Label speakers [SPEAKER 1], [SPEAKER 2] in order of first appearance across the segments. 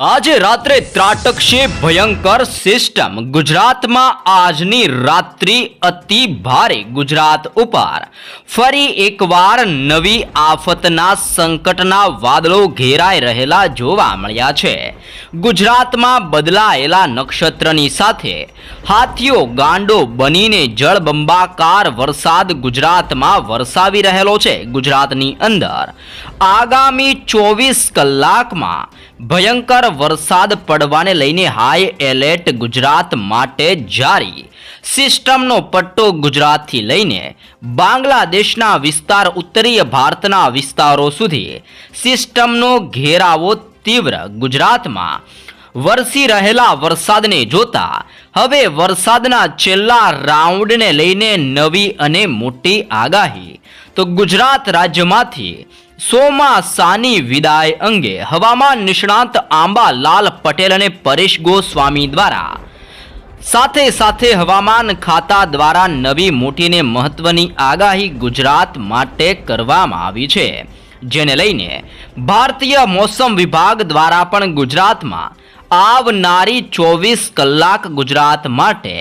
[SPEAKER 1] આજે રાત્રે ત્રાટકશે ભયંકર સિસ્ટમ. ગુજરાતમાં આજની રાત્રિ અતિ ભારે ગુજરાત ઉપર. ફરી એકવાર નવી આફતના સંકટના વાદળો ઘેરાઈ રહેલા જોવા મળ્યા છે. ગુજરાતમાં બદલાયેલા નક્ષત્રની સાથે હાથીઓ ગાંડો બનીને જળબંબાકાર વરસાદ ગુજરાતમાં વરસાવી રહેલો છે. ગુજરાતની અંદર આગામી ચોવીસ કલાકમાં ભયંકર વરસાદ પડવાને લઈને હાઈ એલર્ટ ગુજરાત માટે જારી. સિસ્ટમનો પટ્ટો ગુજરાતથી લઈને બાંગ્લાદેશના વિસ્તાર, ઉત્તરીય ભારતના વિસ્તારો સુધી. સિસ્ટમનો ઘેરાવો તીવ્ર. ગુજરાતમાં વરસી રહેલા વરસાદને જોતા, હવે વરસાદના છેલ્લા રાઉન્ડને લઈને નવી અને મોટી આગાહી. તો ગુજરાત રાજ્યમાંથી ચોમાસાની વિદાય અંગે હવામાન નિષ્ણાંત આંબાલાલ પટેલ અને પરેશ ગોસ્વામી દ્વારા. સાથે સાથે હવામાન ખાતા દ્વારા નવી મોટીને મહત્વની આગાહી ગુજરાત માટે કરવામાં આવી છે. જેને લઈને ભારતીય મોસમ વિભાગ દ્વારા પણ ગુજરાતમાં આવનારી ચોવીસ કલાક ગુજરાત માટે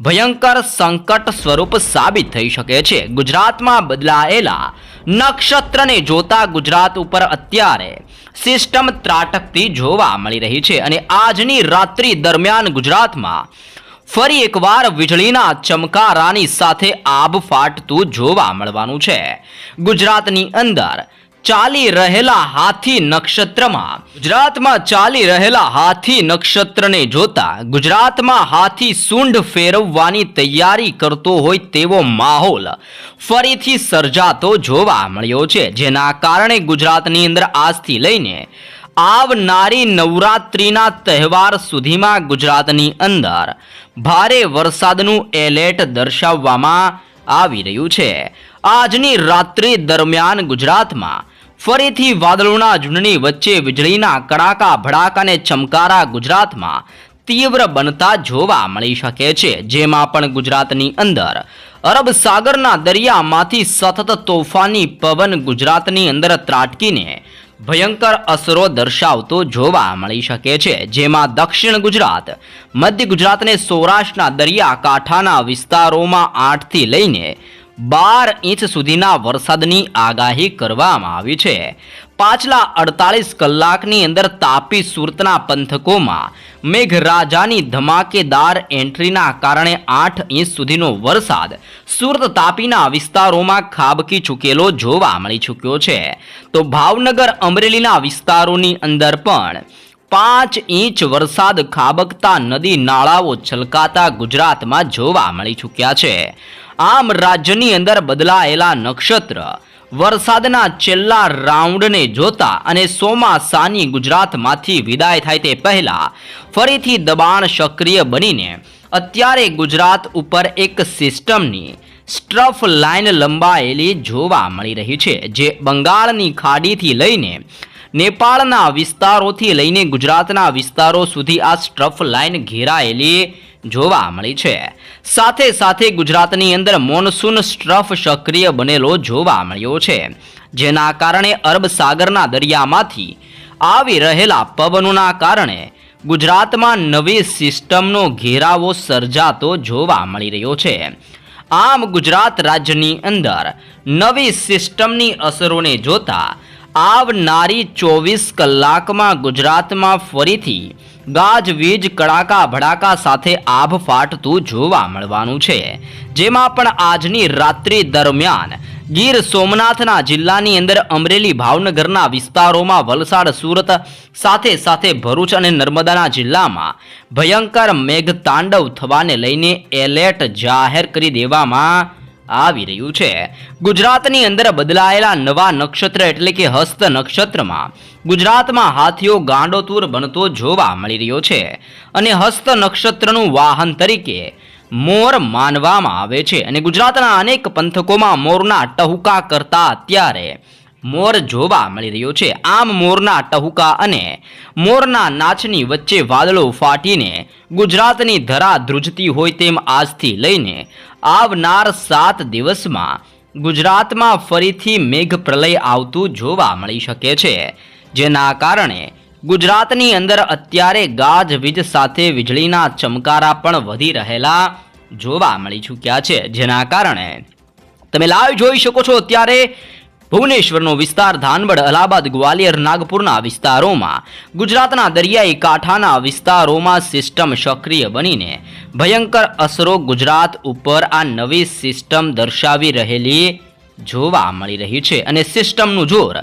[SPEAKER 1] ભયંકર સંકટ સ્વરૂપ સાબિત થઈ શકે છે. ગુજરાતમાં બદલાયેલા નક્ષત્રને જોતા ગુજરાત ઉપર અત્યારે સિસ્ટમ ત્રાટકતી જોવા મળી રહી છે અને આજની રાત્રિ દરમિયાન ગુજરાતમાં ફરી એકવાર વીજળીના ચમકારાની સાથે આબ ફાટતું જોવા મળવાનું છે. ગુજરાતની અંદર ચાલી રહેલા હાથી નક્ષત્રમાં. ગુજરાતમાં ચાલી રહેલા હાથી નક્ષત્રને જોતા ગુજરાતમાં હાથી સૂંઢ ફેરવવાની તૈયારી કરતો હોય તેવો માહોલ ફરીથી સર્જાતો જોવા મળ્યો છે, જેના કારણે ગુજરાતની અંદર આજથી લઈને આવનારી નવરાત્રિના તહેવાર સુધીમાં ગુજરાતની અંદર ભારે વરસાદનું એલર્ટ દર્શાવવામાં આવી રહ્યું છે. આજની રાત્રિ દરમિયાન ગુજરાતમાં ફરીથી વાદળોના ઝુંડની વચ્ચે વીજળીના કડાકા ભડાકાને ચમકારા ગુજરાતમાં તીવ્ર બનતા જોવા મળી શકે છે. જેમાં પણ ગુજરાતની અંદર અરબ સાગરના દરિયામાંથી સતત તોફાની પવન ગુજરાતની અંદર ત્રાટકીને ભયંકર અસરો દર્શાવતો જોવા મળી શકે છે. જેમાં દક્ષિણ ગુજરાત, મધ્ય ગુજરાતને સૌરાષ્ટ્રના દરિયાકાંઠાના વિસ્તારોમાં આઠથી લઈને બાર ઇંચ સુધીના વરસાદની આગાહી કરવામાં આવી છે. પાછલા અડતાલીસ કલાકની અંદર તાપી સુરતના પંથકોમાં મેઘરાજાની ધમાકેદાર એન્ટ્રીના કારણે આઠ ઇંચ સુધીનો વરસાદ સુરત તાપીના વિસ્તારોમાં ખાબકી ચૂકેલો જોવા મળી ચૂક્યો છે. તો ભાવનગર અમરેલીના વિસ્તારોની અંદર પણ પાંચ ઇંચ વરસાદ ખાબકતા નદી નાળાઓ છલકાતા ગુજરાતમાં જોવા મળી ચૂક્યા છે. આમ રાજ્યની અંદર બદલાયેલા નક્ષત્ર, વરસાદના છેલ્લા રાઉન્ડને જોતા અને સોમાસાની ગુજરાતમાંથી વિદાય થાય તે પહેલા ફરીથી દબાણ સક્રિય બનીને અત્યારે ગુજરાત ઉપર એક સિસ્ટમની સ્ટ્રફ લાઇન લંબાયેલી જોવા મળી રહી છે, જે બંગાળની ખાડીથી લઈને નેપાળના વિસ્તારોથી લઈને ગુજરાતના વિસ્તારો સુધી આ સ્ટ્રફ લાઇન ઘેરાયેલી જોવા મળી છે. સાથે સાથે ગુજરાતની અંદર મોનસૂન સ્ટ્રફ સક્રિય બનેલો જોવા મળ્યો છે. જેના કારણે અરબ સાગરના દરિયામાંથી આવી રહેલા પવનોના કારણે ગુજરાતમાં નવી સિસ્ટમનો ઘેરાવો સર્જાતો જોવા મળી રહ્યો છે. આમ ગુજરાત રાજ્યની અંદર નવી સિસ્ટમની અસરોને જોતા આવનારી ચોવીસ કલાકમાં ગુજરાતમાં ફરીથી ગાજવીજ કડાકા, ભડાકા સાથે આભ ફાટતું જોવા મળવાનું છે. જેમાં પણ આજની રાત્રિ દરમિયાન ગીર સોમનાથના જિલ્લાની અંદર અમરેલી ભાવનગરના વિસ્તારોમાં વલસાડ, સુરત સાથે સાથે ભરૂચ અને નર્મદાના જિલ્લામાં ભયંકર મેઘતાંડવ થવાને લઈને એલર્ટ જાહેર કરી દેવામાં આવી રહ્યું છે. ગુજરાતની અંદર બદલાયેલા નવા નક્ષત્ર એટલે કે હસ્ત નક્ષત્રમાં ગુજરાતમાં હાથીઓ ગાંડોતૂર બનતો જોવા મળી રહ્યો છે અને હસ્ત નક્ષત્રનું વાહન તરીકે મોર માનવામાં આવે છે અને ગુજરાતના અનેક પંથકોમાં મોરના ટહુકા કરતા અત્યારે મોર જોવા મળી રહ્યો છે. આમ મોરના ટહુકા અને મોરના નાચની વચ્ચે વાદળો ફાટીને ગુજરાતની ધરા ધ્રુજતી હોય તેમ આજથી લઈને આવનાર સાત દિવસમાં ગુજરાતમાં ફરીથી મેઘ પ્રલય આવતું જોવા મળી શકે છે. જેના કારણે ગુજરાતની અંદર અત્યારે ગાજવીજ સાથે વીજળીના ચમકારા પણ વધી રહેલા જોવા મળી ચૂક્યા છે. જેના કારણે તમે લાઈવ જોઈ શકો છો અત્યારે ભુવનેશ્વરનો વિસ્તાર ધાનબડ અલ્હાબાદ, ગ્વાલિયર, નાગપુરના વિસ્તારોમાં. ગુજરાતના દરિયાઈ કાંઠાના વિસ્તારોમાં સિસ્ટમ સક્રિય બનીને ભયંકર અસરો ગુજરાત ઉપર આ નવી સિસ્ટમ દર્શાવી રહેલી જોવા મળી રહી છે અને સિસ્ટમનું જોર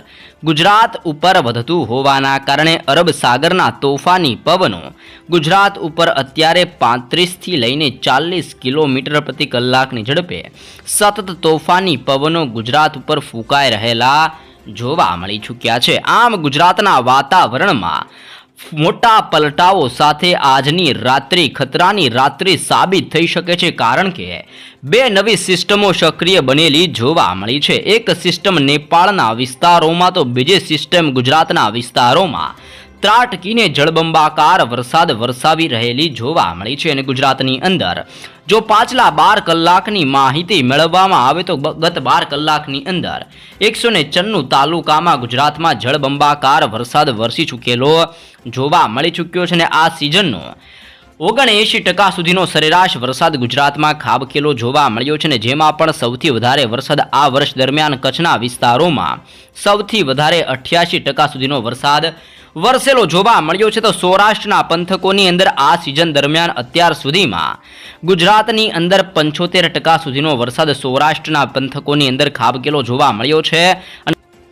[SPEAKER 1] ગુજરાત ઉપર વધતું હોવાના કારણે અરબ સાગરના તોફાની પવનો ગુજરાત ઉપર અત્યારે પાંત્રીસથી લઈને ચાલીસ કિલોમીટર પ્રતિ કલાકની ઝડપે સતત તોફાની પવનો ગુજરાત ઉપર ફૂંકાઈ રહેલા જોવા મળી ચૂક્યા છે. આમ ગુજરાતના વાતાવરણમાં મોટા પલટાઓ સાથે આજની રાત્રિ ખતરાની રાત્રિ સાબિત થઈ શકે છે કારણ કે બે નવી સિસ્ટમો સક્રિય બનેલી જોવા મળી છે. એક સિસ્ટમ નેપાળના વિસ્તારોમાં તો બીજી સિસ્ટમ ગુજરાતના વિસ્તારોમાં ત્રાટકીને જળબંબાકાર વરસાદ વરસાવી રહેલી જોવા મળી છે અને ગુજરાતની અંદર. જો પાછલા બાર કલાકની માહિતી મેળવવામાં આવે તો ગત બાર કલાકની અંદર એકસો ને ચન્નું તાલુકામાં ગુજરાતમાં જળબંબાકાર વરસાદ વરસી ચૂકેલો જોવા મળી ચૂક્યો છે અને આ સિઝનનો ઓગણએંશી ટકા સુધીનો સરેરાશ વરસાદ ગુજરાતમાં ખાબકેલો જોવા મળ્યો છે ને જેમાં પણ સૌથી વધારે વરસાદ આ વર્ષ દરમિયાન કચ્છના વિસ્તારોમાં સૌથી વધારે અઠ્યાસી ટકા સુધીનો વરસાદ વરસેલો જોવા મળ્યો છે તો સૌરાષ્ટ્રના પંથકોની અંદર આ સિઝન દરમિયાન અત્યાર સુધીમાં ગુજરાતની અંદર પંચોતેર ટકા સુધીનો વરસાદ સૌરાષ્ટ્રના પંથકોની અંદર ખાબકેલો જોવા મળ્યો છે.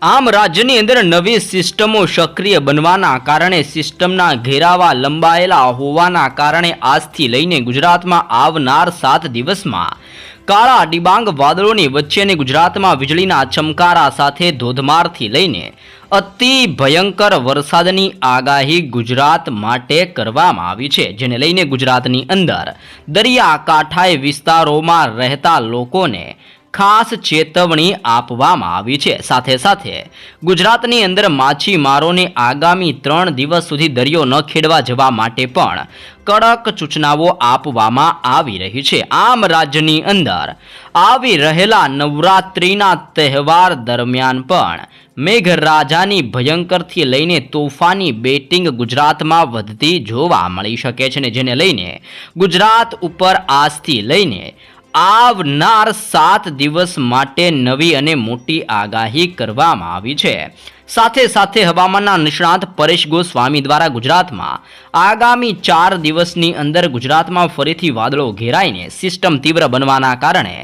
[SPEAKER 1] આમ રાજ્યની અંદર નવી સિસ્ટમો સક્રિય બનવાના કારણે સિસ્ટમના ઘેરાવા લંબાયેલા હોવાના કારણે આજથી લઈને ગુજરાતમાં આવનાર સાત દિવસમાં કાળા ડિબાંગ વાદળોની વચ્ચે ગુજરાતમાં વીજળીના ચમકારા સાથે ધોધમારથી લઈને અતિ ભયંકર વરસાદની આગાહી ગુજરાત માટે કરવામાં આવી છે, જેને લઈને ગુજરાતની અંદર દરિયાકાંઠાએ વિસ્તારોમાં રહેતા લોકોને ખાસ ચેતવણી આપવામાં આવી છે. સાથે સાથે ગુજરાતની અંદર માછીમારોને આગામી ત્રણ દિવસ સુધી દરિયો ન ખેડવા જવા માટે પણ કડક સૂચનાઓ આપવામાં આવી રહી છે. આમ રાજ્યની અંદર આવી રહેલા નવરાત્રિના તહેવાર દરમિયાન પણ મેઘરાજાની ભયંકરથી લઈને તોફાની બેટિંગ ગુજરાતમાં વધતી જોવા મળી શકે છે ને જેને લઈને ગુજરાત ઉપર આજથી લઈને આવનાર સાત દિવસ માટે નવી અને મોટી આગાહી કરવામાં આવી છે. સાથે સાથે હવામાનના નિષ્ણાત પરેશ ગોસ્વામી દ્વારા ગુજરાતમાં આગામી ચાર દિવસની અંદર ગુજરાતમાં ફરીથી વાદળો ઘેરાઈને સિસ્ટમ તીવ્ર બનવાના કારણે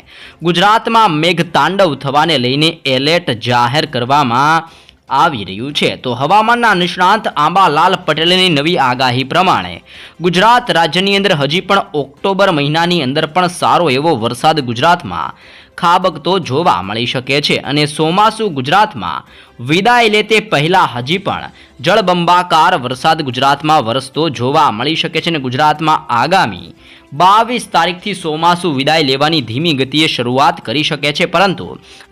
[SPEAKER 1] ગુજરાતમાં મેઘતાંડવ થવાને લઈને એલર્ટ જાહેર કરવામાં આવી રહ્યું છે. તો હવામાનના નિષ્ણાંત આંબાલાલ પટેલની નવી આગાહી પ્રમાણે ગુજરાત રાજ્યની અંદર હજી પણ ઓક્ટોબર મહિનાની અંદર પણ સારો એવો વરસાદ ગુજરાતમાં ખાબકતો જોવા મળી શકે છે. અને ચોમાસું ગુજરાતમાં વિદાય લે તે પહેલાં હજી પણ જળબંબાકાર વરસાદ ગુજરાતમાં વરસતો જોવા મળી શકે છે અને ગુજરાતમાં આગામી બાવીસ તારીખથી ચોમાસું વિદાય લેવાની ધીમી ગતિએ શરૂઆત કરી શકે છે. પરંતુ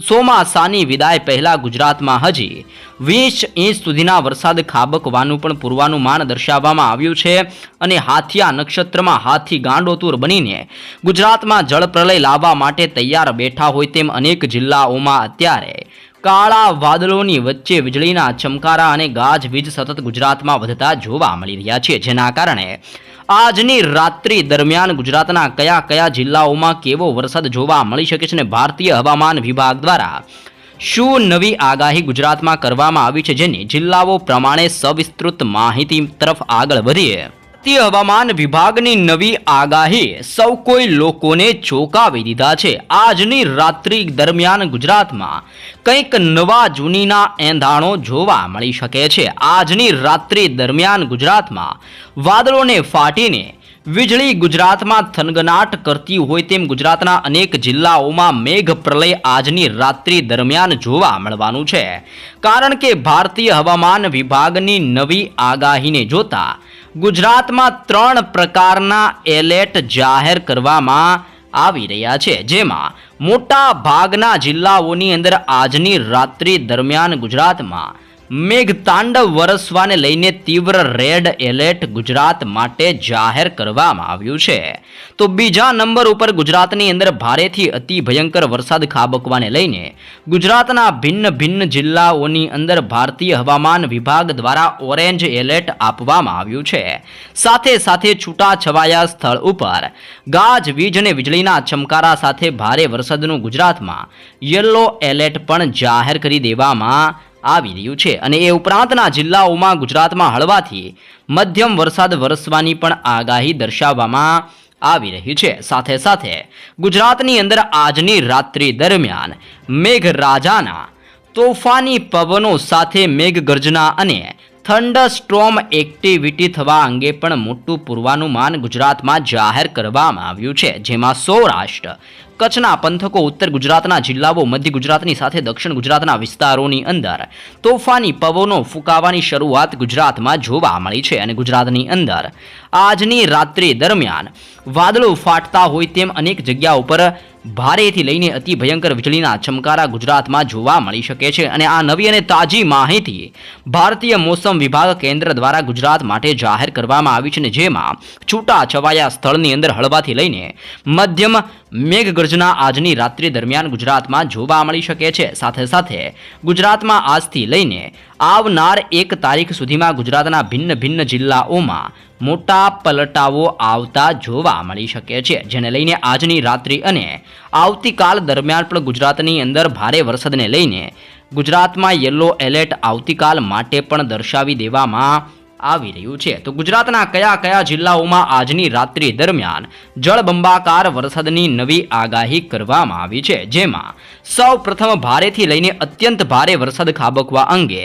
[SPEAKER 1] ચોમાસાની વિદાય પહેલાં ગુજરાતમાં હજી વીસ ઇંચ સુધીના વરસાદ ખાબકવાનું પણ પૂર્વાનુમાન દર્શાવવામાં આવ્યું છે અને હાથિયા નક્ષત્રમાં હાથી ગાંડોતુર બનીને ગુજરાતમાં જળપ્રલય લાવવા માટે તૈયાર બેઠા હોય તેમ અનેક જિલ્લાઓમાં અત્યારે કાળા વાદળોની વચ્ચે વીજળીના ચમકારા અને ગાજવીજ સતત ગુજરાતમાં વધતા જોવા મળી રહ્યા છે, જેના કારણે આજની રાત્રિ દરમિયાન ગુજરાતના કયા કયા જિલ્લાઓમાં કેવો વરસાદ જોવા મળી શકે છે અને ભારતીય હવામાન વિભાગ દ્વારા શું નવી આગાહી ગુજરાતમાં કરવામાં આવી છે જેની જિલ્લાઓ પ્રમાણે સવિસ્તૃત માહિતી તરફ આગળ વધીએ? ભારતીય હવામાન વિભાગની નવી આગાહી. સૌ કોઈ લોકોને ચોંકાવી દીધા છે. આજની રાત્રિ દરમિયાન ગુજરાતમાં કંઈક નવા જૂનીના એંધાણો જોવા મળી શકે છે. આજની રાત્રિ દરમિયાન ગુજરાતમાં વાદળોને ફાટીને વીજળી ગુજરાતમાં થનગનાટ કરતી હોય તેમ ગુજરાતના અનેક જિલ્લાઓમાં મેઘ પ્રલય આજની રાત્રિ દરમિયાન જોવા મળવાનું છે. કારણ કે ભારતીય હવામાન વિભાગની નવી આગાહીને જોતા ગુજરાતમાં ત્રણ પ્રકારના એલર્ટ જાહેર કરવામાં આવી રહ્યા છે, જેમાં મોટા ભાગના જિલ્લાઓની અંદર આજની રાત્રિ દરમિયાન ગુજરાતમાં મેઘતાંડવ વરસવાને લઈને તીવ્ર રેડ એલર્ટ ગુજરાત માટે જાહેર કરવામાં આવ્યું છે. તો બીજા નંબર ઉપર ગુજરાતની અંદર ભારેથી અતિ ભયંકર વરસાદ ખાબકવાને લઈને ગુજરાતના ભિન્ન ભિન્ન જિલ્લાઓની અંદર ભારતીય હવામાન વિભાગ દ્વારા ઓરેન્જ એલર્ટ આપવામાં આવ્યું છે. સાથે સાથે છૂટા છવાયા સ્થળ ઉપર ગાજ, વીજ અને વીજળીના ચમકારા સાથે ભારે વરસાદનું ગુજરાતમાં યલો એલર્ટ પણ જાહેર કરી દેવામાં આવી રહ્યું છે અને એ ઉપરાંતના જિલ્લાઓમાં ગુજરાતમાં હળવાથી મધ્યમ વરસાદ વરસવાની પણ આગાહી દર્શાવવામાં આવી રહી છે. સાથે સાથે ગુજરાતની અંદર આજની રાત્રિ દરમિયાન મેઘરાજાના તોફાની પવનો સાથે મેઘગર્જના અને થંડર સ્ટ્રોમ એક્ટિવિટી થવા અંગે પણ મોટું પૂર્વાનુમાન ગુજરાતમાં જાહેર કરવામાં આવ્યું છે. જેમાં સૌરાષ્ટ્ર કચ્છના પંથકો, ઉત્તર ગુજરાતના જિલ્લાઓ, મધ્ય ગુજરાતની સાથે દક્ષિણ ગુજરાતના વિસ્તારોની અંદર તોફાની પવનો ફૂંકાવાની શરૂઆત ગુજરાતમાં જોવા મળી છે અને ગુજરાતની અંદર આજની રાત્રિ દરમિયાન વાદળો ફાટતા હોય તેમ અનેક જગ્યા ઉપર ભારેથી લઈને અતિ ભયંકર વીજળીના ચમકારા ગુજરાતમાં જોવા મળી શકે છે અને આ નવી અને તાજી માહિતી ભારતીય મોસમ વિભાગ કેન્દ્ર દ્વારા ગુજરાત માટે જાહેર કરવામાં આવી છે અને જેમાં છૂટા છવાયા સ્થળની અંદર હળવાથી લઈને મધ્યમ મેઘગર્જના આજની રાત્રિ દરમિયાન ગુજરાતમાં જોવા મળી શકે છે. સાથે સાથે ગુજરાતમાં આજથી લઈને આવનાર એક તારીખ સુધીમાં ગુજરાતના ભિન્ન ભિન્ન જિલ્લાઓમાં મોટા પલટાવો આવતા જોવા મળી શકે છે. જેને લઈને આજની રાત્રિ અને આવતીકાલ દરમિયાન પણ ગુજરાતની અંદર ભારે વરસાદને લઈને ગુજરાતમાં યલો એલર્ટ આવતીકાલ માટે પણ દર્શાવી દેવામાં આવી રહ્યું છે. તો ગુજરાતના કયા કયા જિલ્લાઓમાં આજની રાત્રિ દરમિયાન જળબંબાકાર વરસાદની નવી આગાહી કરવામાં આવી છે? જેમાં સૌ પ્રથમ ભારેથી લઈને અત્યંત ભારે વરસાદ ખાબકવા અંગે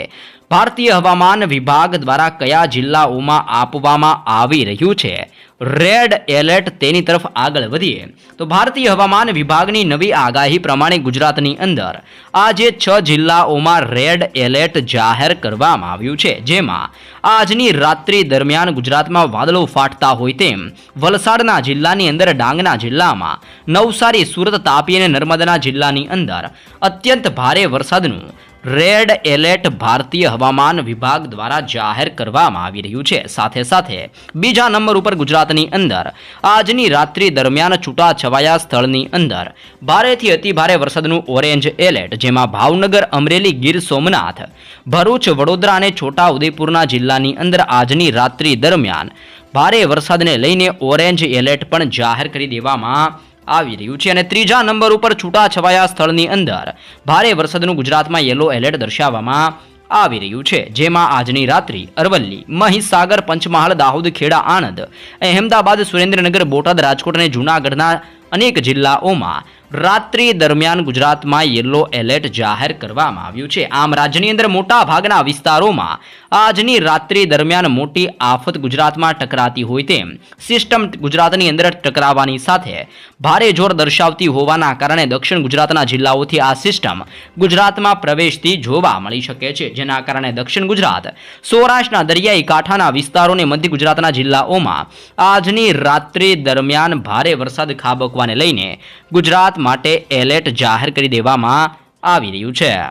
[SPEAKER 1] ભારતીય હવામાન વિભાગ દ્વારા કયા જિલ્લાઓમાં આપવામાં આવી રહ્યું છે? રેડ એલર્ટ તેની તરફ આગળ વધીએ. તો ભારતીય હવામાન વિભાગની નવી આગાહી પ્રમાણે ગુજરાતની અંદર આજે છ જિલ્લાઓમાં રેડ એલર્ટ જાહેર કરવામાં આવ્યું છે. જેમાં આજની રાત્રિ દરમિયાન ગુજરાતમાં વાદળો ફાટતા હોય તેમ વલસાડના જિલ્લાની અંદર, ડાંગના જિલ્લામાં નવસારી, સુરત, તાપી અને નર્મદાના જિલ્લાની અંદર અત્યંત ભારે વરસાદનું રેડ એલર્ટ ભારતીય હવામાન વિભાગ દ્વારા જાહેર કરવામાં આવી રહ્યું છે. સાથે સાથે બીજા નંબર ઉપર ગુજરાતની અંદર આજની રાત્રિ દરમિયાન છૂટા છવાયા સ્થળની અંદર ભારેથી અતિ ભારે વરસાદનું ઓરેન્જ એલર્ટ, જેમાં ભાવનગર, અમરેલી, ગીર સોમનાથ, ભરૂચ, વડોદરા અને છોટા ઉદેપુરના જિલ્લાની અંદર આજની રાત્રિ દરમિયાન ભારે વરસાદને લઈને ઓરેન્જ એલર્ટ પણ જાહેર કરી દેવામાં આવી રહ્યું છે અને ત્રીજા નંબર ઉપર છૂટા છવાયા સ્થળની અંદર ભારે વરસાદનું ગુજરાતમાં યલો એલર્ટ દર્શાવવામાં આવી રહ્યું છે. જેમાં આજની રાત્રિ અરવલ્લી, મહીસાગર, પંચમહાલ, દાહોદ, ખેડા, આણંદ, અહેમદાબાદ, સુરેન્દ્રનગર, બોટાદ, રાજકોટ અને જૂનાગઢના અનેક જિલ્લાઓમાં રાત્રિ દરમિયાન ગુજરાતમાં યલો એલર્ટ જાહેર કરવામાં આવ્યું છે. આમ રાજ્યની અંદર મોટા ભાગના વિસ્તારોમાં આજની રાત્રિ દરમિયાન મોટી આફત ગુજરાતમાં ટકરાતી હોય તેમ સિસ્ટમ ગુજરાતની અંદર ટકરાવાની સાથે ભારે જોર દર્શાવતી હોવાના કારણે દક્ષિણ ગુજરાતના જિલ્લાઓથી આ સિસ્ટમ ગુજરાતમાં પ્રવેશતી જોવા મળી શકે છે. જેના કારણે દક્ષિણ ગુજરાત, સૌરાષ્ટ્રના દરિયાઈ કાંઠાના વિસ્તારોને મધ્ય ગુજરાતના જિલ્લાઓમાં આજની રાત્રિ દરમિયાન ભારે વરસાદ ખાબકવાને લઈને ગુજરાત માટે એલર્ટ જાહેર કરી દેવામાં આવી રહ્યું છે.